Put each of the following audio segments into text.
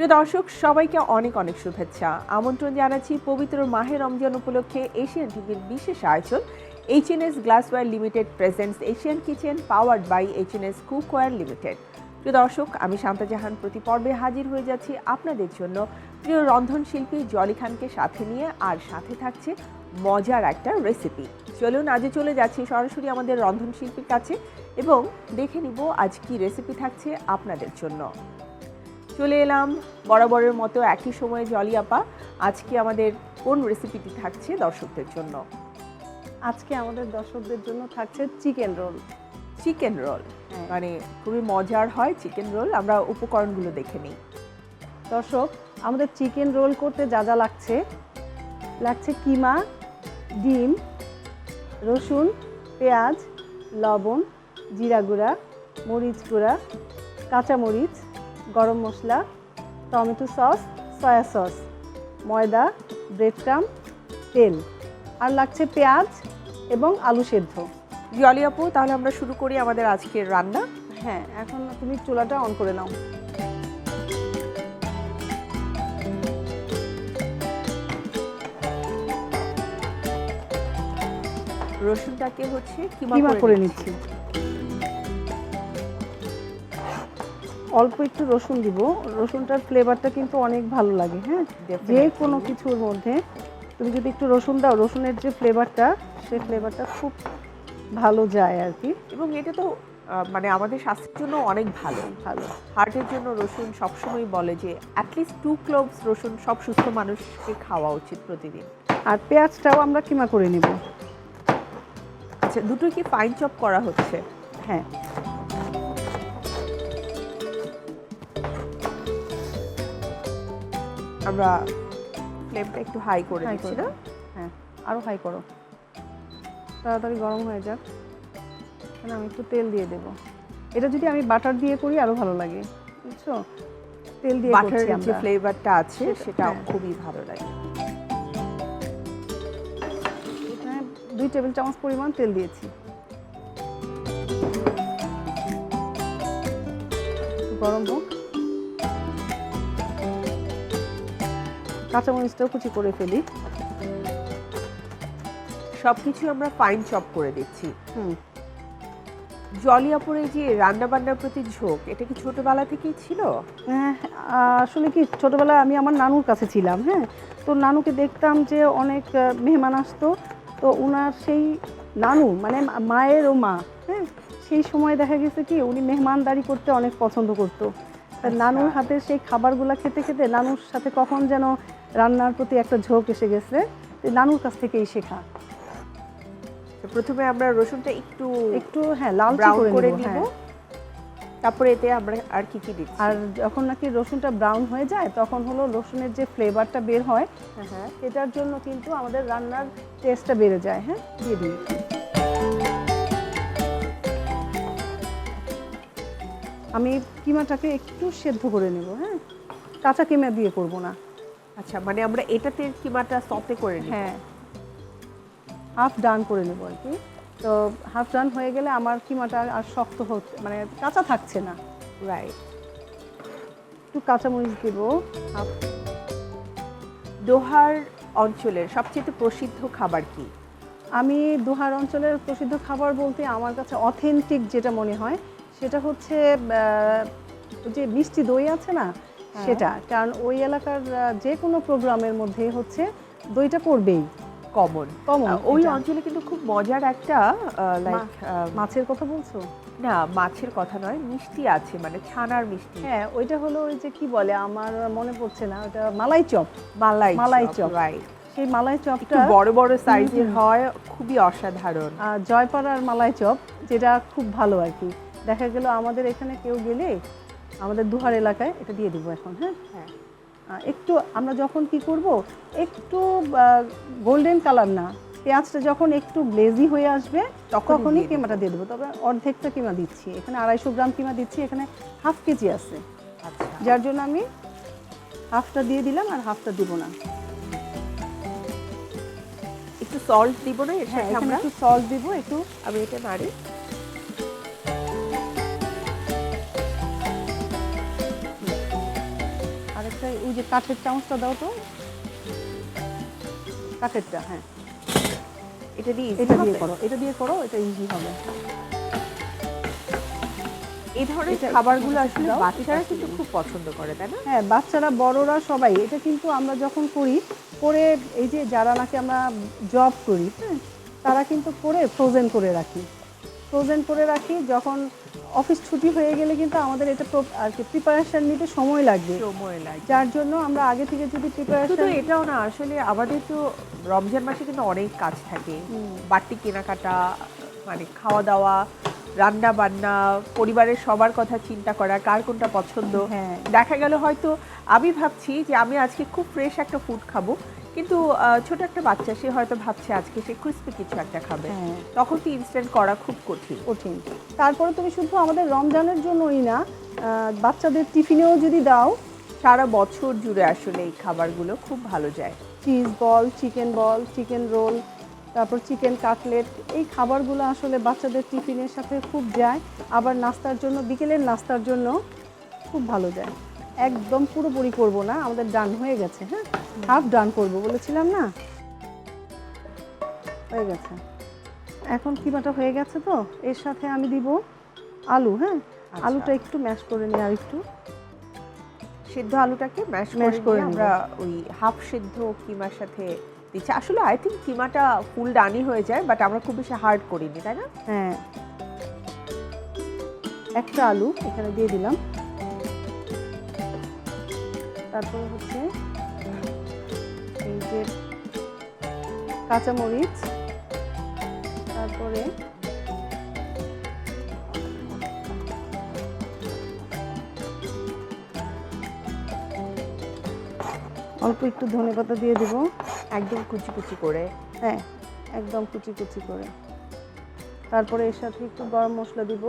প্রিয় দর্শক, সবাইকে অনেক অনেক শুভেচ্ছা। আমন্ত্রণ জানাচ্ছি পবিত্র মাহে রমজান উপলক্ষে এশিয়ান টিভির বিশেষ আয়োজন HNS glassware limited presents Asian kitchen powered by HNS cookware limited প্রিয় দর্শক, আমি শান্তা জাহান। প্রতি পর্বে হাজির হয়ে যাচ্ছি আপনাদের জন্য প্রিয় রন্ধনশিল্পী জলি খানকে সাথে নিয়ে, আর সাথে থাকছে মজার একটা রেসিপি চলুন, আজও চলে যাচ্ছি সরাসরি আমাদের রন্ধনশিল্পীর কাছে, এবং দেখে নিব আজ কি রেসিপি থাকছে আপনাদের জন্য। চলে এলাম। বরাবরের মতো একই সময়ে জলি আপা আজকে আমাদের কোন রেসিপিটি থাকছে দর্শকদের জন্য? আজকে আমাদের দর্শকদের জন্য থাকছে চিকেন রোল চিকেন রোল। মানে খুবই মজার হয় চিকেন রোল আমরা উপকরণগুলো দেখে নিই। দর্শক আমাদের চিকেন রোল করতে যা যা লাগছে লাগছে কিমা ডিম রসুন পেঁয়াজ লবণ জিরা গুঁড়া মরিচ গুঁড়া কাঁচামরিচ গরম মশলা টমেটো সস সয়া সস ময়দা ব্রেড ক্রাম তেল। আর লাগছে পেঁয়াজ এবং আলু সেদ্ধ। জলি আপু তাহলে আমরা শুরু করি আমাদের আজকের রান্না। হ্যাঁ এখন তুমি চুলাটা অন করে নাও। রসুনটাকে হচ্ছে কিমা করে নিচ্ছি। অল্প একটু রসুন দিব। রসুনটার ফ্লেভারটা কিন্তু অনেক ভালো লাগে হ্যাঁ? যে কোনো কিছুর মধ্যে। তুমি যদি একটু রসুন দাও রসুনের যে ফ্লেভারটা সেই ফ্লেভারটা খুব ভালো যায় আর কি। এবং এটা তো মানে আমাদের স্বাস্থ্যের জন্য অনেক ভালো। ভালো। হার্টের জন্য রসুন সবসময় বলে যে অ্যাটলিস্ট টু ক্লোভস রসুন সব সুস্থ মানুষকে খাওয়া উচিত প্রতিদিন। আর পেঁয়াজটাও আমরা কিমা করে নেব। আচ্ছা দুটোই কি ফাইন চপ করা হচ্ছে? হ্যাঁ। আমরা ফ্লেমটা একটু হাই করে দিচ্ছি না? হ্যাঁ আরও হাই করো। তাড়াতাড়ি গরম হয়ে যাক। এখানে আমি একটু তেল দিয়ে দেব। এটা যদি আমি বাটার দিয়ে করি আরও ভালো লাগে। বুঝছ? তেল দিয়ে করছি যে ফ্লেভারটা আছে সেটা হ্যাঁ। খুবই ভালো লাগে। এখানে দুই টেবিল চামচ পরিমাণ তেল দিয়েছি। গরম হোক। কাঁচামরিচটাও কুচি করে ফেলি। সবকিছু আমরা ফাইন চপ করে দিচ্ছি। হুম। জলিয়াপুরে যে রান্না বান্নার প্রতি ঝোঁক এটা কি ছোটবেলা থেকেই ছিল? হ্যাঁ, আসলে কি ছোটবেলায় আমি আমার নানুর কাছে ছিলাম হ্যাঁ? তো নানুকে দেখতাম যে অনেক মেহমান আসতো তো ওনার সেই নানু মানে মায়ের ও মা হ্যাঁ? সেই সময় দেখা গেছে কি উনি মেহমানদারি করতে অনেক পছন্দ করতো। আচ্ছা। নানুর হাতের সেই খাবারগুলো খেতে খেতে নানুর সাথে কখন যেন রান্নার প্রতি একটা ঝোঁক এসে গেছে। নানুর কাছ থেকেই শেখা। তো প্রথমে আমরা রসুনটা একটু একটু হ্যাঁ লাল করে নিব। হ্যাঁ। তারপরে এতে আমরা আর কি কি দিচ্ছি? আর যখন নাকি রসুনটা ব্রাউন হয়ে যায় তখন হলো রসুনের যে ফ্লেভারটা বের হয় হ্যাঁ হ্যাঁ। এটার জন্য কিন্তু আমাদের রান্নার টেস্টটা বেড়ে যায় হ্যাঁ দিয়ে দিই। আমি কিমাটাকে একটু সেদ্ধ করে নেব হ্যাঁ। কাঁচা কিমা দিয়ে করব না। আচ্ছা মানে আমরা এটাতে কিমাটা সফটে করে নিই হ্যাঁ। হাফ ডান করে নেব আর কি। তো হাফ ডান হয়ে গেলে আমার কিমাটা আর শক্ত হচ্ছে মানে কাঁচা থাকছে না। রাইট একটু কাঁচামরিচ দেবো হাফ দোহার অঞ্চলের সবচেয়ে প্রসিদ্ধ খাবার কি? আমি দোহার অঞ্চলের প্রসিদ্ধ খাবার বলতে আমার কাছে অথেন্টিক যেটা মনে হয় সেটা হচ্ছে যে মিষ্টি দই আছে না। সেটা কারণ ওই এলাকার যে কোনো প্রোগ্রামের মধ্যে হচ্ছে দইটা পড়বেই। কমন। কমন ওই অঞ্চলে কিন্তু খুব মজার একটা লাইক মাছের কথা বলছো? না মাছের কথা নয় মিষ্টি আছে মানে ছানার মিষ্টি। হ্যাঁ ওইটা হলো ওই যে কি বলে আমার মনে পড়ছে না ওটা malai chop. Malai malai chop. Right সেই মালাই চপটা বড় বড় সাইজের হয় খুবই অসাধারণ। জয়পাড়ার মালাই চপ যেটা খুব ভালো আর কি। দেখা গেল আমাদের এখানে কেউ গেলে আমাদের দুহার এলাকায় এটা দিয়ে দিব এখন হ্যাঁ? হ্যাঁ। একটু আমরা যখন কি করব একটু গোল্ডেন কালার না পেঁয়াজটা যখন একটু গ্লেজি হয়ে আসবে তখনই কিমাটা দিয়ে দেবো। তবে অর্ধেকটা কিমা দিচ্ছি। এখানে আড়াইশো গ্রাম কিমা দিচ্ছি এখানে হাফ কেজি আছে। আচ্ছা। যার জন্য আমি হাফটা দিয়ে দিলাম আর হাফটা দিব না। একটু সল্ট দিব না হ্যাঁ এখানে আমরা? একটু সল্ট দিব একটু আমি এটা নাড়ি। একটু ওই যে কাঠের চামচটা দাও তো। কাঠেরটা হ্যাঁ। এটা দিয়ে এটা দিয়ে করো এটা দিয়ে করো এটা ইজি হবে। এই ধরনের খাবারগুলো আসলে বাচ্চারা কিন্তু খুব পছন্দ করে তাই না? হ্যাঁ বাচ্চারা বড়রা সবাই এটা কিন্তু আমরা যখন করি করে এই যে যারা নাকি আমরা জব করি হ্যাঁ তারা কিন্তু করে ফ্রোজেন করে রাখি। ফ্রোজেন করে রাখি যখন অফিস ছুটি হয়ে গেলে কিন্তু আমাদের এটা আর কি প্রিপারেশন নিতে সময় লাগবে। সময় লাগে যার জন্য আমরা আগে থেকে যদি শুধু প্রিপারেশন এটাও না আসলে আমাদের তো রমজান মাসে কিন্তু অনেক কাজ থাকে। বাড়তি কেনাকাটা মানে খাওয়া দাওয়া রান্না বান্না পরিবারের সবার কথা চিন্তা করা কার কোনটা পছন্দ। হ্যাঁ। দেখা গেল হয়তো আমি ভাবছি যে আমি আজকে খুব ফ্রেশ একটা ফুড খাব। কিন্তু ছোট একটা বাচ্চা সে হয়তো ভাবছে আজকে সে ক্রিস্পি কিছু একটা খাবে। হ্যাঁ। তখন তো ইনস্ট্যান্ট করা খুব কঠিন। কঠিন। তারপরে তুমি শুধু আমাদের রমজানের জন্যই না বাচ্চাদের টিফিনেও যদি দাও সারা বছর জুড়ে আসলে এই খাবারগুলো খুব ভালো যায়। Cheese ball chicken ball chicken roll তারপর চিকেন কাটলেট এই খাবারগুলো আসলে বাচ্চাদের টিফিনের সাথে খুব যায়। আবার নাস্তার জন্য বিকেলের নাস্তার জন্য খুব ভালো যায়। একদম পুরোপুরি করব না আমাদের ডান হয়ে গেছে হ্যাঁ? হাফ ডান করব বলেছিলাম না? হয়ে গেছে। এখন কিমাটা হয়ে গেছে তো? এর সাথে আমি দিব আলু হ্যাঁ? আচ্ছা। আলুটা একটু ম্যাশ করে নিই আর একটু। সিদ্ধ আলুটাকে ম্যাশ করে করে আমরা ওই হাফ সিদ্ধ কিমার সাথে দিচ্ছি। আসলে আই থিঙ্ক কিমাটা ফুল ডানি হয়ে যায় বাট আমরা খুব বেশি হার্ড করিনি তাই না? হ্যাঁ। একটা আলু এখানে দিয়ে দিলাম। তারপর হচ্ছে এই যে কাঁচামরিচ তারপরে অল্প একটু ধনেপাতা দিয়ে দিব। একদম কুচি কুচি করে। হ্যাঁ একদম কুচি কুচি করে। তারপরে এর সাথে একটু গরম মশলা দিব।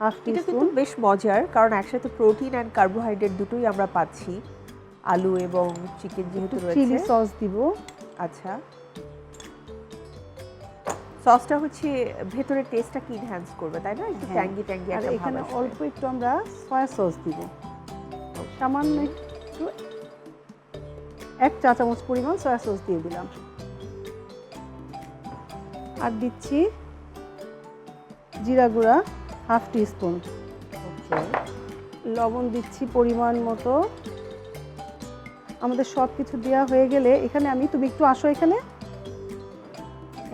হাফ এটা কিন্তু বেশ মজার কারণ একসাথে প্রোটিন অ্যান্ড কার্বোহাইড্রেট দুটোই আমরা পাচ্ছি। আলু এবং চিকেন যেহেতু চিলি সস দিব। আচ্ছা। সসটা হচ্ছে ভেতরের টেস্টটাকে ইনহ্যান্স করবে তাই না? একটু। ট্যাঙ্গি ট্যাঙ্গি আর একটা ভাব এখানে অল্প একটু আমরা সয়া সস দিব। সামান্য একটু এক চা চামচ পরিমাণ সয়া সস দিয়ে দিলাম। আর দিচ্ছি জিরা গুঁড়া। Half teaspoon. লবণ দিচ্ছি পরিমাণ মতো। আমাদের সব কিছু দেওয়া হয়ে গেলে এখানে আমি তুমি একটু আসো এখানে।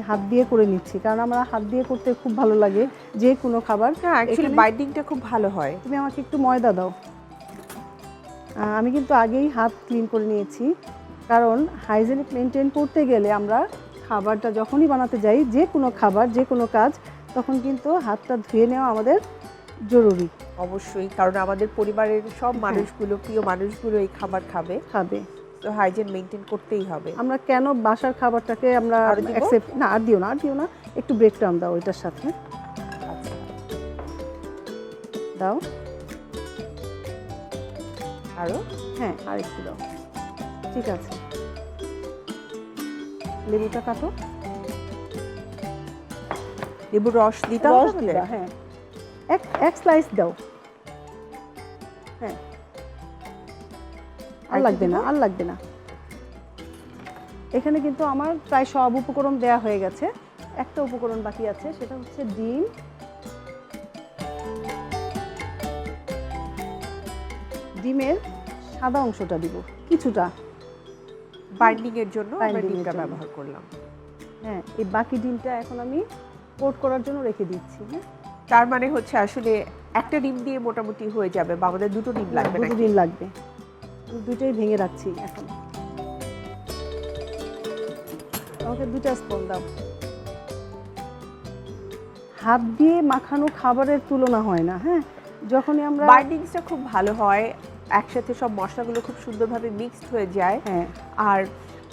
হাত দিয়ে করে নিচ্ছি কারণ আমরা হাত দিয়ে করতে খুব ভালো লাগে যে কোনো খাবার। হ্যাঁ অ্যাকচুয়ালি বাইন্ডিংটা খুব ভালো হয়। তুমি আমাকে একটু ময়দা দাও। আমি কিন্তু আগেই হাত ক্লিন করে নিয়েছি। কারণ হাইজেনিক মেনটেন করতে গেলে আমরা খাবারটা যখনই বানাতে যাই যে কোনো খাবার যে কোনো কাজ তখন কিন্তু হাতটা ধুয়ে নেওয়া আমাদের জরুরি। অবশ্যই কারণ আমাদের পরিবারের সব হ্যাঁ। মানুষগুলো প্রিয় মানুষগুলো এই খাবার খাবে। খাবে। তো হাইজেন মেনটেন করতেই হবে। আমরা কেন বাসার খাবারটাকে আমরা? অ্যাকসেপ্ট না আর দিও না আর দিও না একটু ব্রেক টার্ম দাও ওইটার সাথে। আচ্ছা। দাও। আরও? হ্যাঁ আর একটু দাও। ঠিক আছে। লেবুটা কাটো। লেবুর রস দিতে হবে রস আমাদের? দিবা, হ্যাঁ। এক এক স্লাইস দাও। হ্যাঁ। আর লাগবে না আর লাগবে না। এখানে কিন্তু আমার প্রায় সব উপকরণ দেয়া হয়ে গেছে। একটা উপকরণ বাকি আছে সেটা হচ্ছে ডিম। ডিমের সাদা অংশটা দিব কিছুটা। বাইন্ডিং এর জন্য আমরা ডিমটা ব্যবহার করলাম। হ্যাঁ এই বাকি ডিমটা এখন আমি কোট করার জন্য রেখে দিচ্ছি হ্যাঁ? তার মানে হচ্ছে আসলে একটা ডিম দিয়ে মোটামুটি হয়ে যাবে বা আমাদের দুটো ডিম লাগবে দুটো ডিম লাগবে। দুটোই ভেঙে রাখছি এখন। আমাকে দুটা স্পুন দাও। হাত দিয়ে মাখানো খাবারের তুলনা হয় না হ্যাঁ? যখনই আমরা বাইন্ডিংসটা খুব ভালো হয় একসাথে সব মশলাগুলো খুব সুন্দরভাবে মিক্সড হয়ে যায়। হ্যাঁ। আর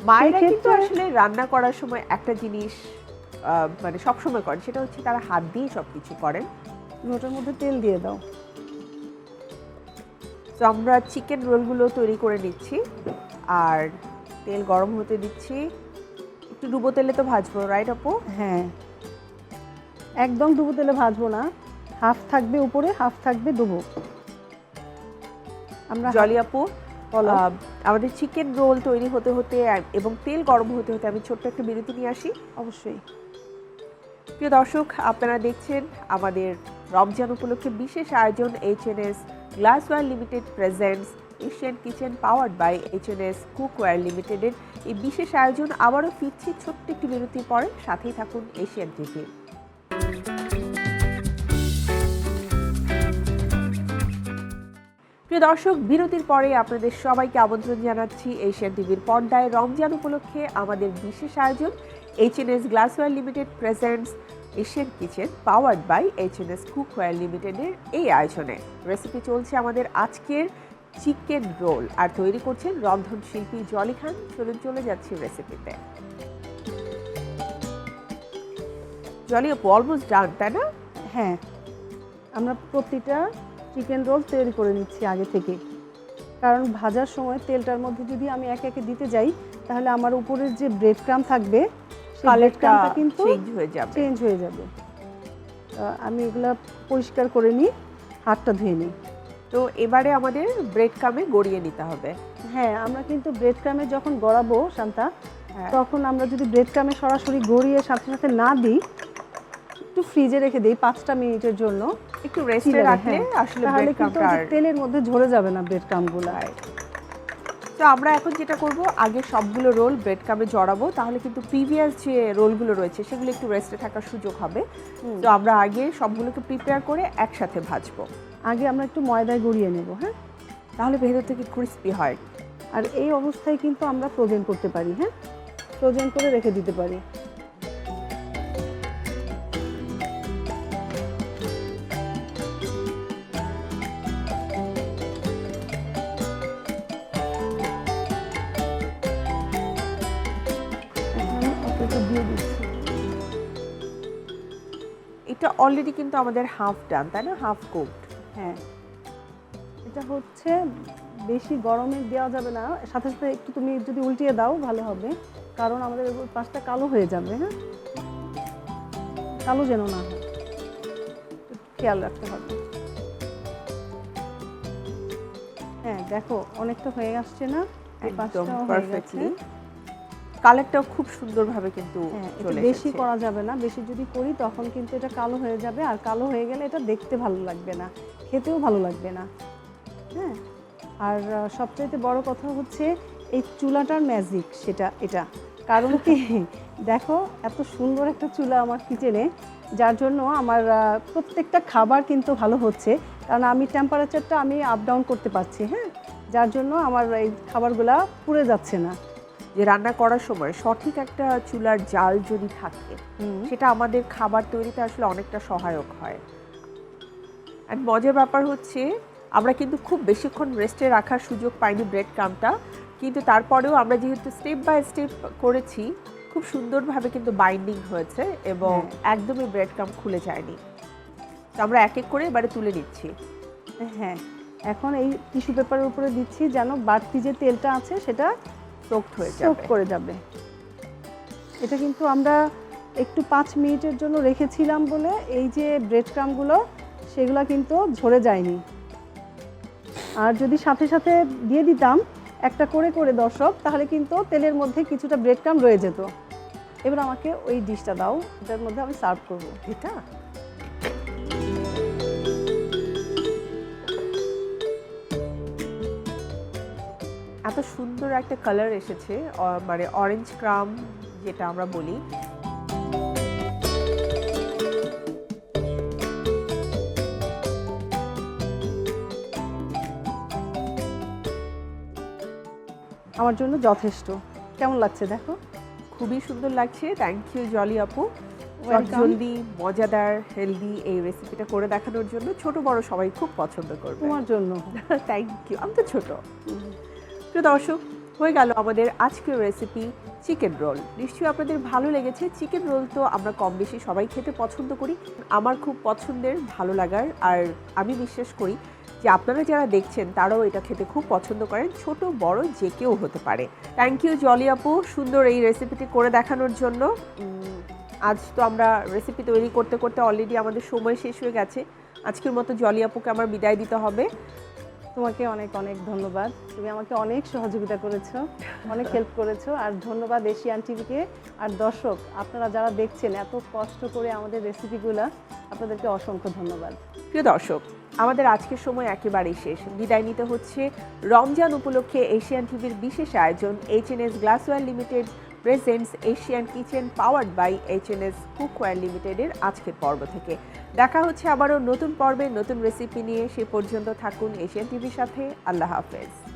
মায়েরা কিন্তু আসলে রান্না করার সময় একটা জিনিস মানে সবসময় করেন। সেটা হচ্ছে তারা হাত দিয়ে সব কিছু করেন। ওটার মধ্যে তেল দিয়ে দাও। তো আমরা চিকেন রোলগুলো তৈরি করে নিচ্ছি। আর তেল গরম হতে দিচ্ছি। একটু ডুবো তেলে তো ভাজবো রাইট আপু? হ্যাঁ। একদম ডুবো তেলে ভাজবো না। হাফ থাকবে উপরে হাফ থাকবে ডুবো। আমরা জলি আপু আমাদের চিকেন রোল তৈরি হতে হতে এবং তেল গরম হতে হতে আমি ছোট্ট একটা বিরতি নিয়ে আসি। অবশ্যই। প্রিয় দর্শক, আপনারা দেখছেন আমাদের রমজান উপলক্ষে বিশেষ আয়োজন H N S glassware limited presents Asian kitchen powered by H N S cookware লিমিটেডের এই বিশেষ আয়োজন আবারও ফিরছি ছোট্ট একটি বিরতির পরে। সাথেই থাকুন এশিয়ান টিভি প্রিয় দর্শক, বিরতির পরে আপনাদের সবাইকে আমন্ত্রণ জানাচ্ছি এশিয়ান টিভির পর্দায়। রমজান উপলক্ষে আমাদের বিশেষ আয়োজন H N S glassware limited presents Asian kitchen powered by H N S cookware লিমিটেডের এই আয়োজনে। রেসিপি চলছে আমাদের আজকের চিকেন রোল আর তৈরি করছেন রন্ধনশিল্পী জলি খান চলুন চলে যাচ্ছি রেসিপিতে জলি আপু অলমোস্ট ডান তাই না? হ্যাঁ। আমরা প্রতিটা চিকেন রোল তৈরি করে নিচ্ছি আগে থেকে। কারণ ভাজার সময় তেলটার মধ্যে যদি আমি একে একে দিতে যাই, তাহলে আমার উপরের যে ব্রেড ক্রাম থাকবে কালারটা কিন্তু চেঞ্জ হয়ে যাবে। চেঞ্জ হয়ে যাবে। আমি এগুলা পরিষ্কার করে নিই হাতটা ধুয়ে নিই। তো এবারে আমাদের ব্রেড কামে গড়িয়ে নিতে হবে। হ্যাঁ আমরা কিন্তু ব্রেড ক্রামে যখন গড়াবো শান্তা হ্যাঁ। তখন আমরা যদি ব্রেড ক্রামে সরাসরি গড়িয়ে সাথে সাথে না দিই একটু ফ্রিজে রেখে দিই পাঁচটা মিনিটের জন্য। একটু রেস্টে রাখলে হ্যাঁ। আসলে ব্রেড তেলের মধ্যে ঝরে যাবে না ব্রেড ক্রামগুলো তো আমরা এখন যেটা করব আগে সবগুলো রোল ব্রেড কামে জড়াবো তাহলে কিন্তু প্রিভিয়াস যে রোলগুলো রয়েছে সেগুলো একটু রেস্টে থাকার সুযোগ হবে। তো আমরা আগে সবগুলোকে প্রিপেয়ার করে একসাথে ভাজবো। আগে আমরা একটু ময়দায় গড়িয়ে নেব হ্যাঁ? তাহলে ভেতর থেকে ক্রিস্পি হয়। আর এই অবস্থায় কিন্তু আমরা ফ্রোজেন করতে পারি হ্যাঁ? ফ্রোজেন করে রেখে দিতে পারি। অলরেডি কিন্তু আমাদের হাফ ডান তাই না? হাফ কুকড হ্যাঁ। এটা হচ্ছে বেশি গরমে দেওয়া যাবে না। সাথে সাথে একটু তুমি যদি উল্টিয়ে দাও ভালো হবে। কারণ আমাদের পাশটা কালো হয়ে যাবে হ্যাঁ? কালো যেন না হয়। খেয়াল রাখতে হবে। হ্যাঁ দেখো অনেকটা হয়ে আসছে না? একদম। পারফেক্টলি কালারটাও খুব সুন্দরভাবে কিন্তু হ্যাঁ চলে বেশি করা যাবে না বেশি যদি করি তখন কিন্তু এটা কালো হয়ে যাবে আর কালো হয়ে গেলে এটা দেখতে ভালো লাগবে না খেতেও ভালো লাগবে না। হ্যাঁ আর সবচাইতে বড় কথা হচ্ছে এই চুলাটার ম্যাজিক সেটা এটা। কারণ কি দেখো এত সুন্দর একটা চুলা আমার কিচেনে যার জন্য আমার প্রত্যেকটা খাবার কিন্তু ভালো হচ্ছে কারণ আমি টেম্পারেচারটা আমি আপ ডাউন করতে পারছি হ্যাঁ? যার জন্য আমার এই খাবারগুলা পুড়ে যাচ্ছে না। যে রান্না করার সময় সঠিক একটা চুলার জাল যদি থাকে সেটা আমাদের খাবার তৈরিতে আসলে অনেকটা সহায়ক হয়। আর মজার ব্যাপার হচ্ছে আমরা কিন্তু খুব বেশিক্ষণ রেস্টে রাখার সুযোগ পাইনি ব্রেড ক্রামটা কিন্তু তারপরেও আমরা যেহেতু স্টেপ বাই স্টেপ করেছি খুব সুন্দরভাবে কিন্তু বাইন্ডিং হয়েছে এবং। একদমই ব্রেড ক্রাম খুলে যায়নি। তো আমরা এক এক করে এবারে তুলে নিচ্ছি। হ্যাঁ এখন এই টিস্যু পেপারের উপরে দিচ্ছি যেন বাড়তি যে তেলটা আছে সেটা হয়ে সোক করে যাবে। এটা কিন্তু আমরা একটু পাঁচ মিনিটের জন্য রেখেছিলাম বলে এই যে ব্রেড ক্রামগুলো সেগুলো কিন্তু ঝরে যায়নি। আর যদি সাথে সাথে দিয়ে দিতাম একটা করে করে দর্শক তাহলে কিন্তু তেলের মধ্যে কিছুটা ব্রেড ক্রাম রয়ে যেত। এবার আমাকে ওই ডিশটা দাও এটার মধ্যে আমি সার্ভ করব। এটা? এত সুন্দর একটা কালার এসেছে মানে অরেঞ্জ ক্রাম যেটা আমরা বলি। আমার জন্য যথেষ্ট। কেমন লাগছে দেখো? খুবই সুন্দর লাগছে। থ্যাংক ইউ জলি আপু. জলদি মজাদার হেলদি এই রেসিপিটা করে দেখানোর জন্য ছোট বড় সবাই খুব পছন্দ করবে। তোমার জন্য। থ্যাংক ইউ আমি তো ছোট। প্রিয় দর্শক, হয়ে গেল আমাদের আজকের রেসিপি চিকেন রোল নিশ্চয়ই আপনাদের ভালো লেগেছে। চিকেন রোল তো আমরা কম বেশি সবাই খেতে পছন্দ করি। আমার খুব পছন্দের, ভালো লাগার। আর আমি বিশ্বাস করি যে আপনারা যারা দেখছেন, তারাও এটা খেতে খুব পছন্দ করেন। ছোট, বড় যে কেউ হতে পারে। থ্যাংক ইউ জলি আপু, সুন্দর এই রেসিপিটি করে দেখানোর জন্য। আজ তো আমরা রেসিপি তৈরি করতে করতে অলরেডি আমাদের সময় শেষ হয়ে গেছে। আজকের মতো জলি আপুকে আমার বিদায় দিতে হবে। তোমাকে অনেক অনেক ধন্যবাদ। তুমি আমাকে অনেক সহযোগিতা করেছ অনেক হেল্প করেছ। আর ধন্যবাদ এশিয়ান টিভিকে আর দর্শক আপনারা যারা দেখছেন এত কষ্ট করে আমাদের রেসিপিগুলো আপনাদেরকে অসংখ্য ধন্যবাদ। প্রিয় দর্শক আমাদের আজকের সময় একেবারেই শেষ। বিদায় নিতে হচ্ছে রমজান উপলক্ষে এশিয়ান টিভির বিশেষ আয়োজন H N S limited presents Asian kitchen powered by H N S cookware লিমিটেডের আজকের পর্ব থেকে। দেখা হচ্ছে আবারও নতুন পর্বে, নতুন রেসিপি নিয়ে। সে পর্যন্ত থাকুন এশিয়ান টিভির সাথে। আল্লাহ হাফেজ।